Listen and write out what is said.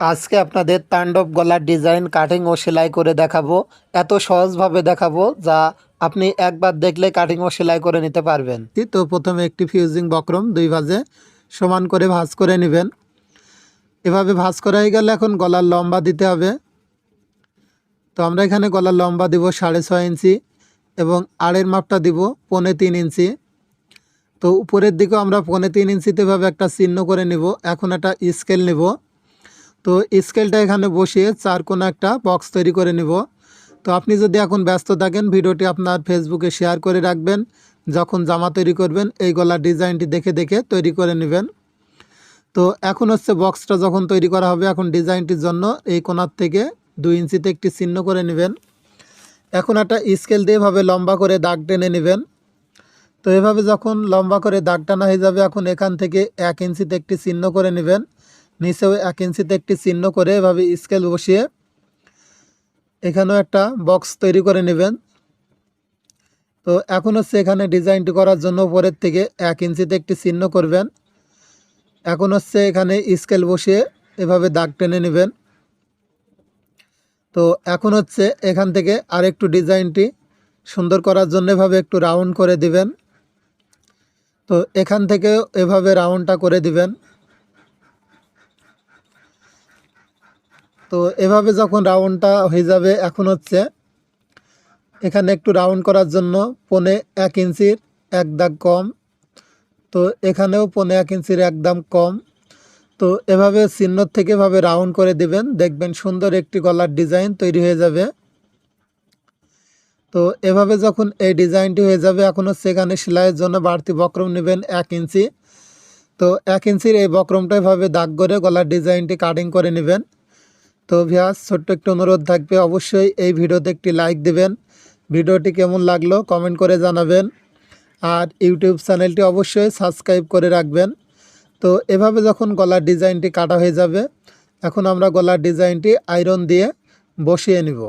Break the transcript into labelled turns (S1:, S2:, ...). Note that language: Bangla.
S1: আজকে আপনাদের তাণ্ডব গলার ডিজাইন কাটিং ও সেলাই করে দেখাবো। এত সহজভাবে দেখাবো যা আপনি একবার দেখলে কাটিং ও সেলাই করে নিতে পারবেন। তো প্রথমে একটি ফিউজিং বক্রম দুই ভাজে সমান করে ভাঁজ করে নেবেন। এভাবে ভাঁজ করা হয়ে গেলে এখন গলার লম্বা দিতে হবে। তো আমরা এখানে গলার লম্বা দিব সাড়ে ছয় ইঞ্চি এবং আড়ের মাপটা দিব পনে তিন ইঞ্চি। তো উপরের দিকেও আমরা পনে তিন ইঞ্চিতে এভাবে একটা চিহ্ন করে নিব। এখন একটা স্কেল নিব। তো স্কেলটা এখানে বসিয়ে চার কোনো একটা বক্স তৈরি করে নিব। তো আপনি যদি এখন ব্যস্ত থাকেন, ভিডিওটি আপনার ফেসবুকে শেয়ার করে রাখবেন। যখন জামা তৈরি করবেন, এই গলার ডিজাইনটি দেখে দেখে তৈরি করে নেবেন। তো এখন হচ্ছে বক্সটা যখন তৈরি করা হবে, এখন ডিজাইনটির জন্য এই কোনার থেকে দুই ইঞ্চিতে একটি চিহ্ন করে নেবেন। এখন একটা স্কেল দিয়ে এভাবে লম্বা করে দাগ টেনে নেবেন। তো এভাবে যখন লম্বা করে দাগ টানা হয়ে যাবে, এখন এখান থেকে এক ইঞ্চিতে একটি চিহ্ন করে নেবেন। নিচেও এক ইঞ্চিতে একটি চিহ্ন করে এভাবে স্কেল বসিয়ে এখানেও একটা বক্স তৈরি করে নেবেন। তো এখন হচ্ছে এখানে ডিজাইনটি করার জন্য উপরের থেকে এক ইঞ্চিতে একটি চিহ্ন করবেন। এখন হচ্ছে এখানে স্কেল বসিয়ে এভাবে দাগ টেনে নেবেন। তো এখন হচ্ছে এখান থেকে আরেকটু ডিজাইনটি সুন্দর করার জন্য এভাবে একটু রাউন্ড করে দিবেন। তো এখান থেকেও এভাবে রাউন্ডটা করে দিবেন। তো এভাবে যখন রাউন্ডটা হয়ে যাবে, এখন হচ্ছে এখানে একটু রাউন্ড করার জন্য পনে এক ইঞ্চির এক দাগ কম। তো এখানেও পনে এক ইঞ্চির একদম কম। তো এভাবে চিহ্ন থেকে এভাবে রাউন্ড করে দিবেন। দেখবেন সুন্দর একটি গলার ডিজাইন তৈরি হয়ে যাবে। তো এভাবে যখন এই ডিজাইনটি হয়ে যাবে, এখন হচ্ছে এখানে সেলাইয়ের জন্য বাড়তি বক্রম নেবেন এক ইঞ্চি। তো এক ইঞ্চির এই বক্রমটা এভাবে দাগ করে গলার ডিজাইনটি কাটিং করে নেবেন। তো ভিয়াস ছোট্ট একটু অনুরোধ থাকবে, অবশ্যই এই ভিডিওতে একটি লাইক দেবেন। ভিডিওটি কেমন লাগল কমেন্ট করে জানাবেন। আর ইউটিউব চ্যানেলটি অবশ্যই সাবস্ক্রাইব করে রাখবেন। তো এভাবে যখন গলার ডিজাইনটি কাটা হয়ে যাবে, এখন আমরা গলার ডিজাইনটি আয়রন দিয়ে বসিয়ে নিব।